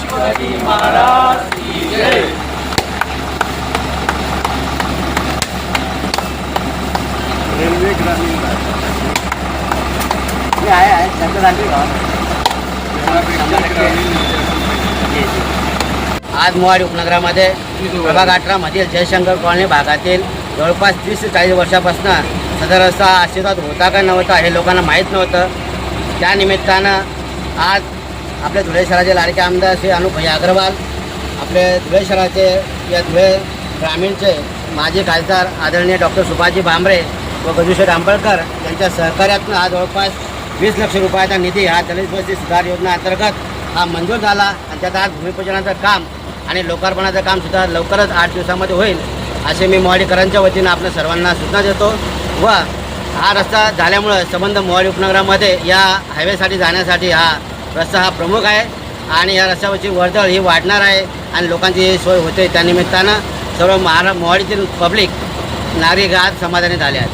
शिवाजी महाराज की जय रेल्वे ग्रामीण आहे आहे त्यांचं झाली आज मोवाडी उपनगरामध्ये विभाग अठरामधील जयशंकर कॉलनी भागातील जवळपास तीस ते चाळीस वर्षापासून सदर रस्ता अस्तित्वात होता का नव्हता हे लोकांना माहीत नव्हतं. त्यानिमित्तानं आज आपल्या धुळे शहराचे लाडके आमदार श्री अनुप अग्रवाल आपले धुळे शहराचे या धुळे ग्रामीणचे माजी खासदार आदरणीय डॉक्टर सुभाजी भांबरे व गजूशेठ आंबळकर यांच्या सहकार्यातून हा जवळपास वीस लक्ष रुपयाचा निधी हा दलित बस्ती सुधार योजना अंतर्गत हा मंजूर झाला. आणि त्यात आज भूमिपूजनाचं काम आणि लोकार्पणाचं कामसुद्धा लवकरच आठ दिवसामध्ये होईल. असे मी मोहाडीकरांच्या वतीनं आपल्या सर्वांना सूचना देतो व हा रस्ता झाल्यामुळं संबंध मोहाडी उपनगरामध्ये या हायवेसाठी जाण्यासाठी हा रस्ता हा प्रमुख आहे आणि या रस्त्यावरची वर्दळ ही वाढणार आहे आणि लोकांची सोय होते त्यानिमित्तानं सर्व महारा मोहाडीतील पब्लिक नागरिक आज समाधानी झाले आहेत.